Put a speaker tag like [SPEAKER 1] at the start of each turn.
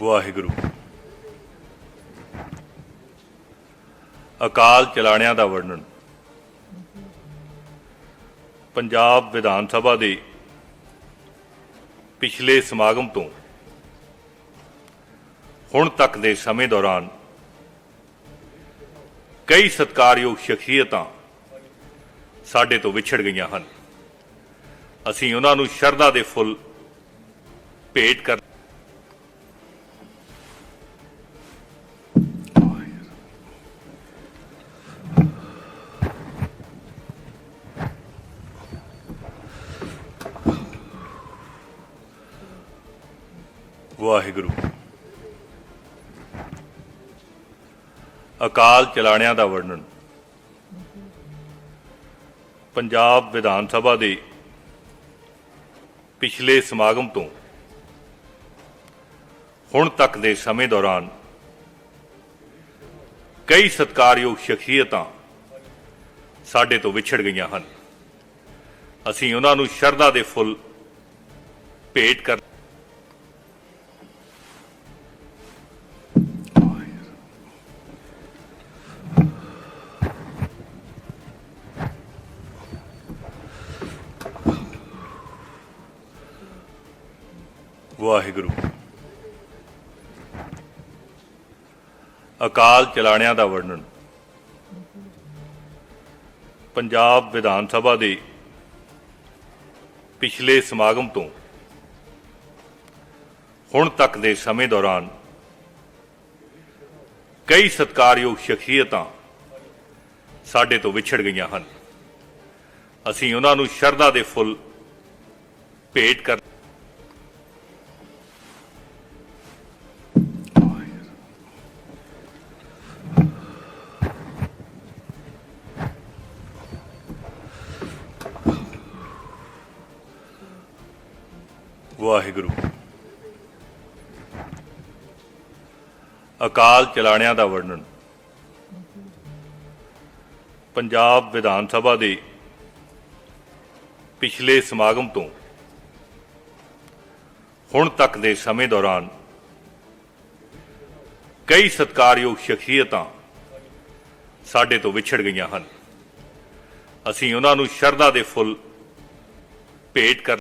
[SPEAKER 1] ਵਾਹਿਗੁਰੂ। ਅਕਾਲ ਚਲਾਣਿਆਂ ਦਾ ਵਰਣਨ। ਪੰਜਾਬ ਵਿਧਾਨ ਸਭਾ ਦੇ ਪਿਛਲੇ ਸਮਾਗਮ ਤੋਂ ਹੁਣ ਤੱਕ ਦੇ ਸਮੇਂ ਦੌਰਾਨ ਕਈ ਸਤਿਕਾਰਯੋਗ ਸ਼ਖਸੀਅਤਾਂ ਸਾਡੇ ਤੋਂ ਵਿਛੜ ਗਈਆਂ ਹਨ। ਅਸੀਂ ਉਹਨਾਂ ਨੂੰ ਸ਼ਰਧਾ ਦੇ ਫੁੱਲ ਭੇਟ ਕਰ ਵਾਹਿਗੁਰੂ। ਅਕਾਲ ਚਲਾਣਿਆਂ ਦਾ ਵਰਣਨ। ਪੰਜਾਬ ਵਿਧਾਨ ਸਭਾ ਦੇ ਪਿਛਲੇ ਸਮਾਗਮ ਤੋਂ ਹੁਣ ਤੱਕ ਦੇ ਸਮੇਂ ਦੌਰਾਨ ਕਈ ਸਤਿਕਾਰਯੋਗ ਸ਼ਖਸੀਅਤਾਂ ਸਾਡੇ ਤੋਂ ਵਿਛੜ ਗਈਆਂ ਹਨ। ਅਸੀਂ ਉਹਨਾਂ ਨੂੰ ਸ਼ਰਧਾ ਦੇ ਫੁੱਲ ਭੇਟ ਕਰ ਵਾਹਿਗੁਰੂ। ਅਕਾਲ ਚਲਾਣਿਆਂ ਦਾ ਵਰਣਨ। ਪੰਜਾਬ ਵਿਧਾਨ ਸਭਾ ਦੇ ਪਿਛਲੇ ਸਮਾਗਮ ਤੋਂ ਹੁਣ ਤੱਕ ਦੇ ਸਮੇਂ ਦੌਰਾਨ ਕਈ ਸਤਿਕਾਰਯੋਗ ਸ਼ਖਸੀਅਤਾਂ ਸਾਡੇ ਤੋਂ ਵਿਛੜ ਗਈਆਂ ਹਨ। ਅਸੀਂ ਉਹਨਾਂ ਨੂੰ ਸ਼ਰਧਾ ਦੇ ਫੁੱਲ ਭੇਟ ਕਰ ਵਾਹਿਗੁਰੂ। ਅਕਾਲ ਚਲਾਣਿਆਂ ਦਾ ਵਰਣਨ। ਪੰਜਾਬ ਵਿਧਾਨ ਸਭਾ ਦੇ ਪਿਛਲੇ ਸਮਾਗਮ ਤੋਂ ਹੁਣ ਤੱਕ ਦੇ ਸਮੇਂ ਦੌਰਾਨ ਕਈ ਸਤਿਕਾਰਯੋਗ ਸ਼ਖਸੀਅਤਾਂ ਸਾਡੇ ਤੋਂ ਵਿਛੜ ਗਈਆਂ ਹਨ। ਅਸੀਂ ਉਹਨਾਂ ਨੂੰ ਸ਼ਰਧਾ ਦੇ ਫੁੱਲ ਭੇਟ ਕਰ